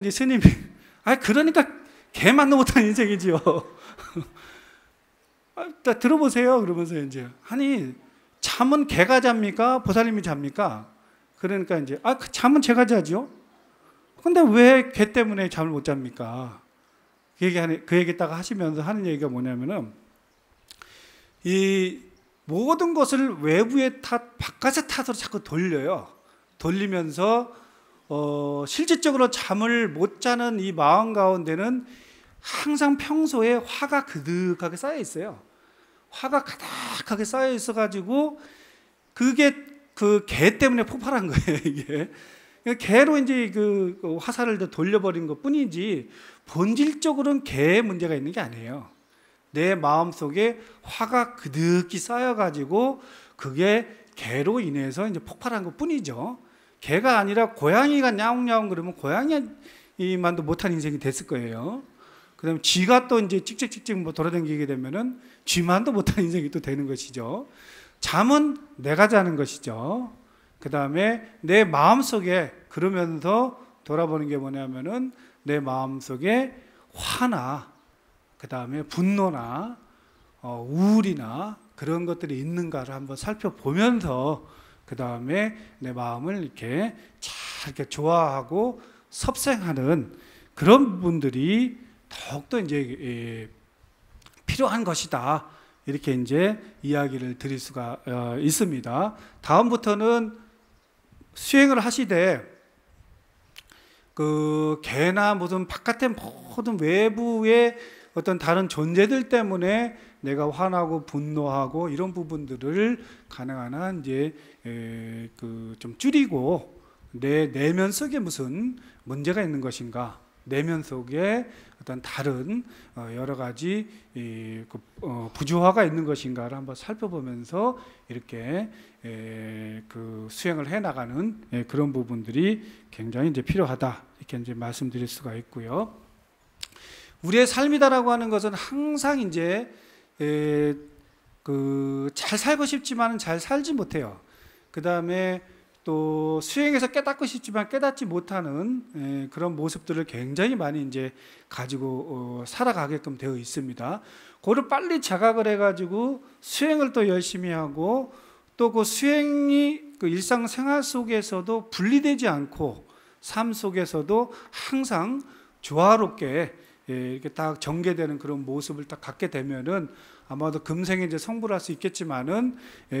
이제 스님이 아 그러니까 개만도 못한 인생이지요. 아, 들어보세요. 그러면서 이제 아니 잠은 개가 잡니까? 보살님이 잡니까? 그러니까 이제 아 그 잠은 제가 자죠. 근데 왜 개 때문에 잠을 못 잡니까? 그 얘기 하는 그 얘기다가 하시면서 하는 얘기가 뭐냐면은 이 모든 것을 외부의 탓, 바깥의 탓으로 자꾸 돌려요. 돌리면서 어, 실질적으로 잠을 못 자는 이 마음 가운데는 항상 평소에 화가 그득하게 쌓여 있어요. 화가 가득하게 쌓여 있어 가지고 그게 그 개 때문에 폭발한 거예요, 이게. 개로 이제 그 화살을 돌려버린 것 뿐이지 본질적으로는 개의 문제가 있는 게 아니에요. 내 마음 속에 화가 그득히 쌓여가지고 그게 개로 인해서 이제 폭발한 것 뿐이죠. 개가 아니라 고양이가 야옹야옹 그러면 고양이만도 못한 인생이 됐을 거예요. 그다음에 쥐가 또 이제 찍찍찍찍 뭐 돌아다니게 되면은 쥐만도 못한 인생이 또 되는 것이죠. 잠은 내가 자는 것이죠. 그다음에 내 마음 속에 그러면서 돌아보는 게 뭐냐면은 내 마음 속에 화나 그다음에 분노나 어, 우울이나 그런 것들이 있는가를 한번 살펴보면서 그 다음에 내 마음을 이렇게 잘 이렇게 좋아하고 섭생하는 그런 분들이 더욱더 이제 예, 필요한 것이다. 이렇게 이제 이야기를 드릴 수가 어, 있습니다. 다음부터는 수행을 하시되 그 개나 무슨 바깥의 모든 외부의 어떤 다른 존재들 때문에 내가 화나고 분노하고 이런 부분들을 가능한 한 이제 그 좀 줄이고 내 내면 속에 무슨 문제가 있는 것인가 내면 속에 어떤 다른 어, 여러 가지 그, 어, 부조화가 있는 것인가를 한번 살펴보면서 이렇게 그 수행을 해 나가는 그런 부분들이 굉장히 이제 필요하다 이렇게 이제 말씀드릴 수가 있고요. 우리의 삶이다라고 하는 것은 항상 이제 그 잘 살고 싶지만은 잘 살지 못해요. 그 다음에 또 수행해서 깨닫고 싶지만 깨닫지 못하는 그런 모습들을 굉장히 많이 이제 가지고 어, 살아가게끔 되어 있습니다. 그를 빨리 자각을 해가지고 수행을 또 열심히 하고 또 그 수행이 그 일상생활 속에서도 분리되지 않고 삶 속에서도 항상 조화롭게 이렇게 딱 전개되는 그런 모습을 딱 갖게 되면은 아마도 금생에 이제 성불 할수 있겠지만은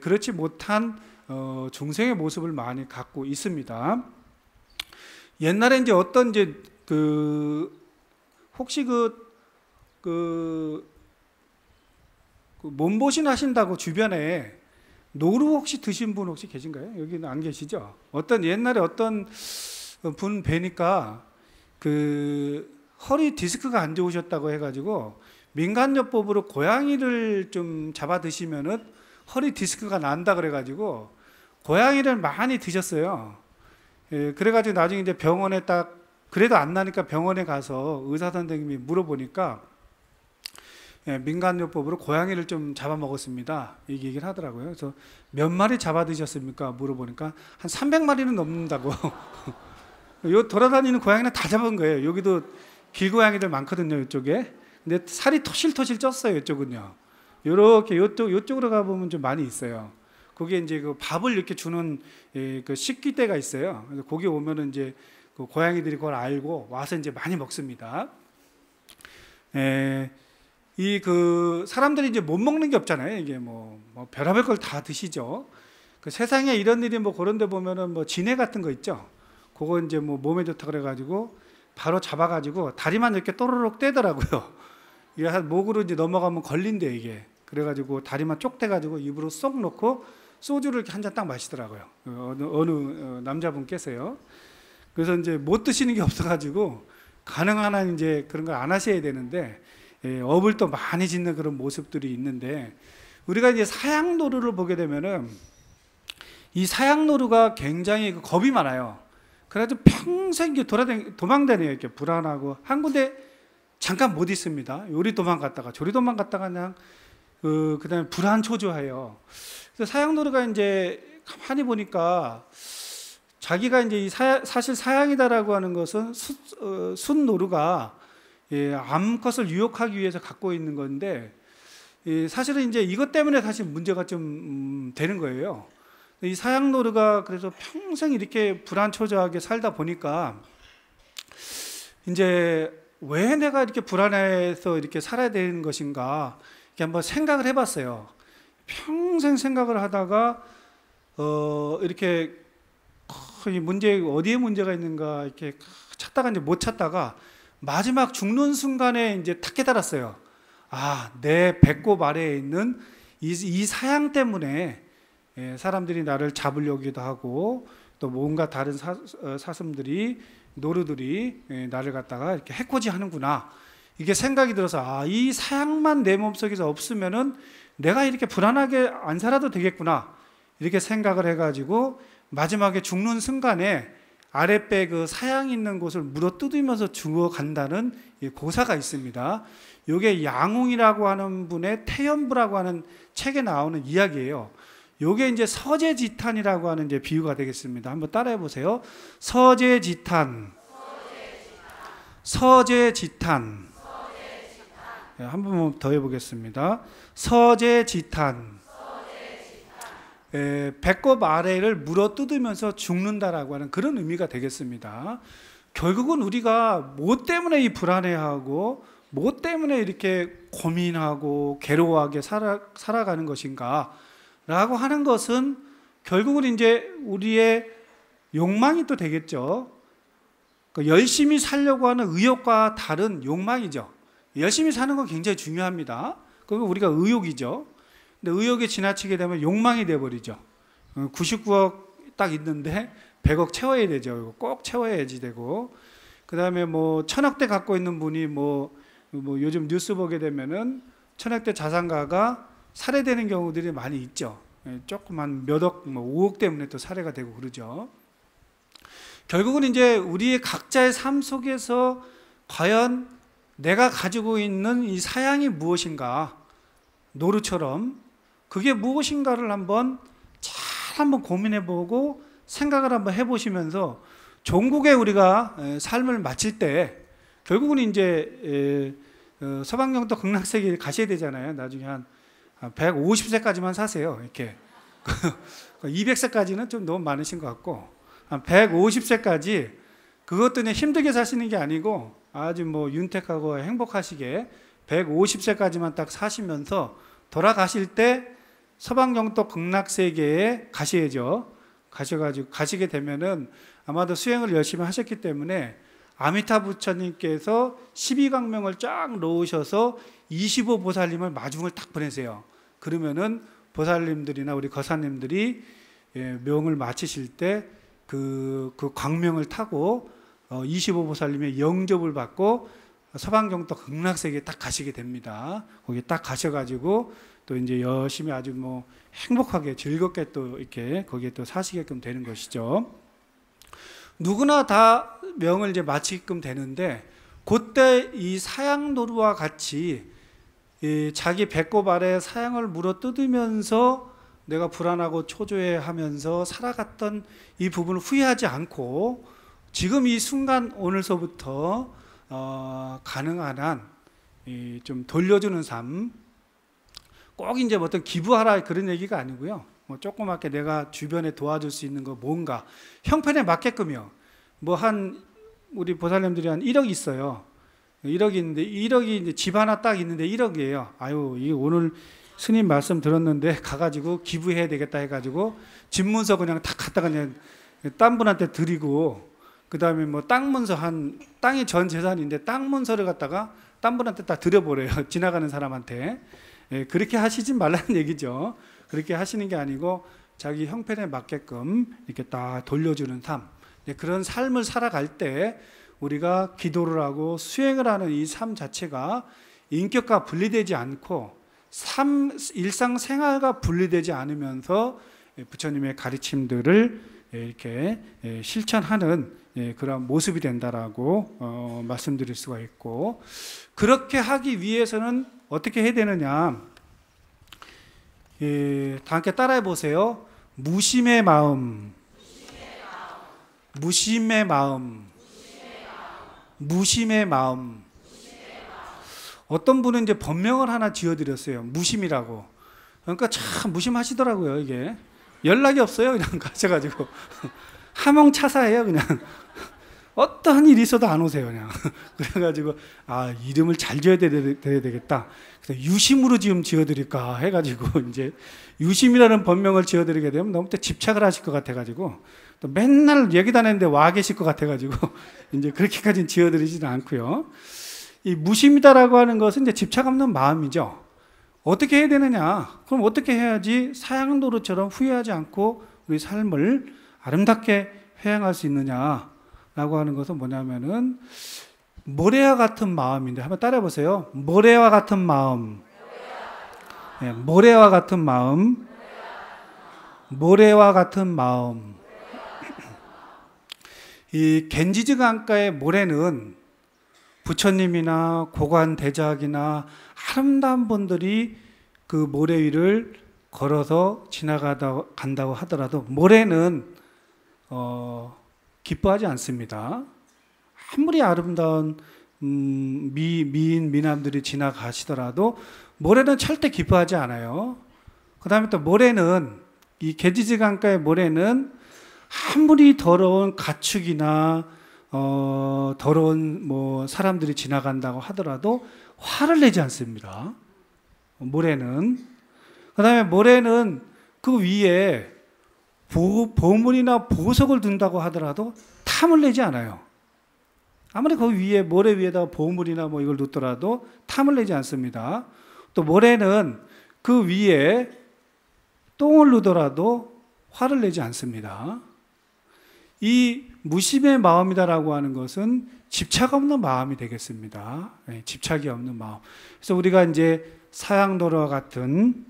그렇지 못한 어, 중생의 모습을 많이 갖고 있습니다. 옛날에 이제 어떤 이제 그 혹시 그, 그, 그 몸보신 하신다고 주변에 노루 혹시 드신 분 혹시 계신가요? 여기는 안 계시죠? 어떤 옛날에 어떤 분 뵈니까 그 허리 디스크가 안 좋으셨다고 해가지고 민간요법으로 고양이를 좀 잡아 드시면은 허리 디스크가 난다 그래가지고 고양이를 많이 드셨어요. 예, 그래가지고 나중에 이제 병원에 딱 그래도 안 나니까 병원에 가서 의사 선생님이 물어보니까 예, 민간요법으로 고양이를 좀 잡아먹었습니다. 이 얘기를 하더라고요. 그래서 몇 마리 잡아 드셨습니까? 물어보니까 한 300마리는 넘는다고. 요 돌아다니는 고양이는 다 잡은 거예요. 여기도 길고양이들 많거든요. 이쪽에. 근데 살이 토실토실 쪘어요. 이쪽은요. 요렇게 요쪽 요쪽으로 가 보면 좀 많이 있어요. 거기에 이제 그 밥을 이렇게 주는 예, 그 식기대가 있어요. 그래서 거기 오면은 이제 그 고양이들이 그걸 알고 와서 이제 많이 먹습니다. 예, 이그 사람들이 이제 못 먹는 게 없잖아요. 이게 뭐, 뭐 별의별 걸 다 드시죠. 그 세상에 이런 일이 뭐 그런 데 보면은 뭐 진해 같은 거 있죠. 그거 이제 뭐 몸에 좋다 그래 가지고 바로 잡아가지고 다리만 이렇게 또르륵 떼더라고요. 이게 한 목으로 이제 넘어가면 걸린대 이게. 그래가지고 다리만 쪽 떼가지고 입으로 쏙 넣고 소주를 한 잔 딱 마시더라고요. 어느, 어느 어, 남자분께서요. 그래서 이제 못 드시는 게 없어가지고 가능한 한 이제 그런 걸 안 하셔야 되는데 예, 업을 또 많이 짓는 그런 모습들이 있는데 우리가 이제 사양노루를 보게 되면은 이 사양노루가 굉장히 그 겁이 많아요. 그래가지고 평생 돌아다니 도망다녀요. 이렇게 불안하고 한 군데 잠깐 못 있습니다. 요리 도망갔다가 조리 도망갔다가 그냥 그 그 다음에 불안 초조해요. 그래서 사양노루가 이제 가만히 보니까 자기가 이제 이 사, 사실 사양이다라고 하는 것은 수, 어, 순노루가 예, 암컷을 유혹하기 위해서 갖고 있는 건데 예, 사실은 이제 이것 때문에 사실 문제가 좀 음, 되는 거예요. 이 사양노루가 그래서 평생 이렇게 불안초조하게 살다 보니까 이제 왜 내가 이렇게 불안해서 이렇게 살아야 되는 것인가 이렇게 한번 생각을 해봤어요. 평생 생각을 하다가 어 이렇게 이 문제 어디에 문제가 있는가 이렇게 찾다가 이제 못 찾다가 마지막 죽는 순간에 이제 탁 깨달았어요. 아, 내 배꼽 아래에 있는 이, 이 사양 때문에 예, 사람들이 나를 잡으려기도 하고 또 뭔가 다른 사, 어, 사슴들이 노루들이 예, 나를 갖다가 이렇게 해코지 하는구나. 이게 생각이 들어서 아, 이 사양만 내 몸속에서 없으면은 내가 이렇게 불안하게 안 살아도 되겠구나. 이렇게 생각을 해가지고 마지막에 죽는 순간에 아랫배 그 사양 있는 곳을 물어 뜯으면서 죽어간다는 고사가 있습니다. 이게 양웅이라고 하는 분의 태연부라고 하는 책에 나오는 이야기예요. 요게 이제 서재지탄이라고 하는 이제 비유가 되겠습니다. 한번 따라해 보세요. 서재지탄. 서재지탄. 네, 한번 더 해보겠습니다. 서재지탄. 에, 배꼽 아래를 물어 뜯으면서 죽는다라고 하는 그런 의미가 되겠습니다. 결국은 우리가 뭐 때문에 이 불안해하고 뭐 때문에 이렇게 고민하고 괴로워하게 살아, 살아가는 것인가 라고 하는 것은 결국은 이제 우리의 욕망이 또 되겠죠. 그러니까 열심히 살려고 하는 의욕과 다른 욕망이죠. 열심히 사는 건 굉장히 중요합니다. 그건 우리가 의욕이죠. 근데 의욕이 지나치게 되면 욕망이 돼버리죠. 99억 어, 딱 있는데 100억 채워야 되죠. 꼭 채워야지 되고. 그 다음에 뭐 천억대 갖고 있는 분이 뭐, 뭐 요즘 뉴스 보게 되면은 천억대 자산가가 살해되는 경우들이 많이 있죠. 예, 조그만 몇 억, 뭐 5억 때문에 또 살해가 되고 그러죠. 결국은 이제 우리의 각자의 삶 속에서 과연 내가 가지고 있는 이 사양이 무엇인가, 노루처럼 그게 무엇인가를 한번 잘 한번 고민해 보고 생각을 한번 해 보시면서 종국에 우리가 삶을 마칠 때 결국은 이제 어, 서방영도 극락세계 가셔야 되잖아요. 나중에 한 150세까지만 사세요. 이렇게. 200세까지는 좀 너무 많으신 것 같고, 한 150세까지 그것도 그냥 힘들게 사시는 게 아니고 아주 뭐 윤택하고 행복하시게 150세까지만 딱 사시면서 돌아가실 때 서방영도 극락세계에 가셔야죠. 가셔가지고 가시게 되면은 아마도 수행을 열심히 하셨기 때문에 아미타 부처님께서 12강명을 쫙 놓으셔서 25보살님을 마중을 딱 보내세요. 그러면은 보살님들이나 우리 거사님들이 예, 명을 마치실 때 그, 그 광명을 타고 어, 25보살님의 영접을 받고 서방경도 극락세계에 딱 가시게 됩니다. 거기 딱 가셔가지고 또 이제 열심히 아주 뭐 행복하게 즐겁게 또 이렇게 거기에 또 사시게끔 되는 것이죠. 누구나 다 명을 이제 마치게끔 되는데 그때 이 사양노루와 같이 자기 배꼽 아래 사양을 물어 뜯으면서 내가 불안하고 초조해 하면서 살아갔던 이 부분을 후회하지 않고 지금 이 순간 오늘서부터 어, 가능한 한 좀 돌려주는 삶, 꼭 이제 뭐 어떤 기부하라 그런 얘기가 아니고요. 뭐 조그맣게 내가 주변에 도와줄 수 있는 거 뭔가 형편에 맞게끔요. 뭐 한 우리 보살님들이 한 1억 있어요. 1억이 있는데 1억이 이제 집 하나 딱 있는데 1억이에요. 아유, 이 오늘 스님 말씀 들었는데 가가지고 기부해야 되겠다 해가지고 집 문서 그냥 탁 갖다가 그냥 딴 분한테 드리고 그 다음에 뭐 땅 문서 한 땅이 전 재산인데 땅 문서를 갖다가 딴 분한테 딱 드려버려요. 지나가는 사람한테. 예, 그렇게 하시지 말라는 얘기죠. 그렇게 하시는 게 아니고 자기 형편에 맞게끔 이렇게 딱 돌려주는 삶. 예, 그런 삶을 살아갈 때 우리가 기도를 하고 수행을 하는 이 삶 자체가 인격과 분리되지 않고 삶, 일상생활과 분리되지 않으면서 부처님의 가르침들을 이렇게 실천하는 그런 모습이 된다라고 어, 말씀드릴 수가 있고 그렇게 하기 위해서는 어떻게 해야 되느냐? 다 함께 따라해 보세요. 무심의 마음, 무심의 마음. 무심의 마음. 어떤 분은 이제 법명을 하나 지어드렸어요. 무심이라고. 그러니까 참 무심하시더라고요, 이게. 연락이 없어요, 그냥 가셔가지고. 하몽차사예요, 그냥. 어떠한 일이 있어도 안 오세요, 그냥. 그래가지고, 아, 이름을 잘 지어야 되- 되- 되겠다. 그래서 유심으로 지금 지어드릴까 해가지고, 이제, 유심이라는 본명을 지어드리게 되면 너무 또 집착을 하실 것 같아가지고, 또 맨날 얘기 다녔는데 와 계실 것 같아가지고, 이제 그렇게까지는 지어드리지는 않고요. 이 무심이다라고 하는 것은 이제 집착 없는 마음이죠. 어떻게 해야 되느냐? 그럼 어떻게 해야지 사양 도로처럼 후회하지 않고 우리 삶을 아름답게 회양할 수 있느냐라고 하는 것은 뭐냐면은 모래와 같은 마음인데 한번 따라해 보세요. 모래와 같은 마음. 네, 모래와 같은 마음. 모래와 같은 마음. 이 겐지즈 강가의 모래는 부처님이나 고관 대작이나 아름다운 분들이 그 모래 위를 걸어서 지나가다 간다고 하더라도 모래는 어, 기뻐하지 않습니다. 아무리 아름다운 음, 미, 미인 미남들이 지나가시더라도 모래는 절대 기뻐하지 않아요. 그 다음에 또 모래는 이 개지지 강가의 모래는 아무리 더러운 가축이나 어, 더러운 뭐 사람들이 지나간다고 하더라도 화를 내지 않습니다. 모래는 그다음에 모래는 그 위에 보, 보물이나 보석을 둔다고 하더라도 탐을 내지 않아요. 아무리 그 위에 모래 위에다가 보물이나 뭐 이걸 놓더라도 탐을 내지 않습니다. 또 모래는 그 위에 똥을 누더라도 화를 내지 않습니다. 이 무심의 마음이다라고 하는 것은 집착 없는 마음이 되겠습니다. 네, 집착이 없는 마음. 그래서 우리가 이제 사양도로와 같은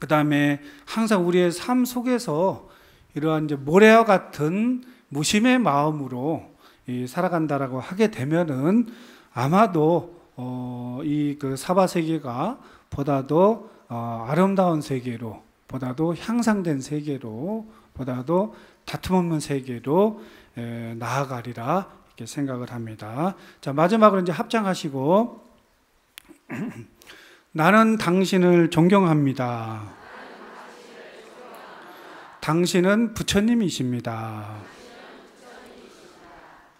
그 다음에 항상 우리의 삶 속에서 이러한 이제 모래와 같은 무심의 마음으로 이 살아간다라고 하게 되면은 아마도 어, 이그 사바 세계가 보다도 어, 아름다운 세계로 보다도 향상된 세계로 보다도 다툼 없는 세계로 에, 나아가리라 이렇게 생각을 합니다. 자 마지막으로 이제 합장하시고 나는 당신을 존경합니다. 당신은 부처님이십니다.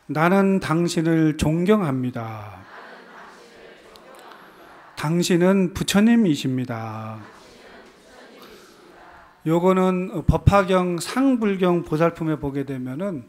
나는 당신을 존경합니다. 당신은 부처님이십니다. 요거는 법화경 상불경 보살품에 보게 되면은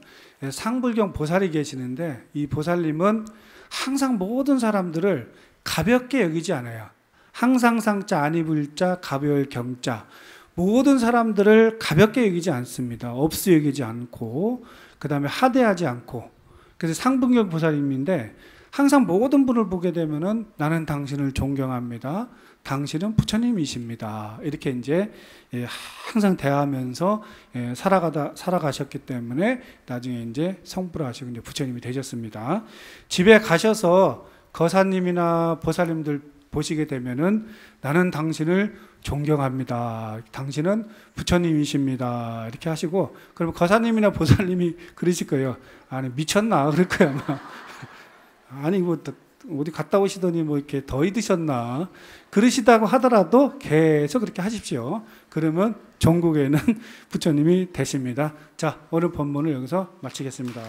상불경 보살이 계시는데 이 보살님은 항상 모든 사람들을 가볍게 여기지 않아요. 항상 상자 아니 불자 가벼울 경자 모든 사람들을 가볍게 여기지 않습니다. 없어 여기지 않고 그 다음에 하대하지 않고 그래서 상분경 보살님인데 항상 모든 분을 보게 되면은 나는 당신을 존경합니다. 당신은 부처님이십니다. 이렇게 이제 예, 항상 대하면서 예, 살아가다 살아가셨기 때문에 나중에 이제 성불 하시고 이제 부처님이 되셨습니다. 집에 가셔서 거사님이나 보살님들 보시게 되면은 나는 당신을 존경합니다. 당신은 부처님이십니다. 이렇게 하시고 그러면 거사님이나 보살님이 그러실 거예요. 아니 미쳤나 그럴 거야 아마. 아니 뭐 어디 갔다 오시더니 뭐 이렇게 더위 드셨나 그러시다고 하더라도 계속 그렇게 하십시오. 그러면 전국에는 부처님이 되십니다. 자 오늘 본문을 여기서 마치겠습니다.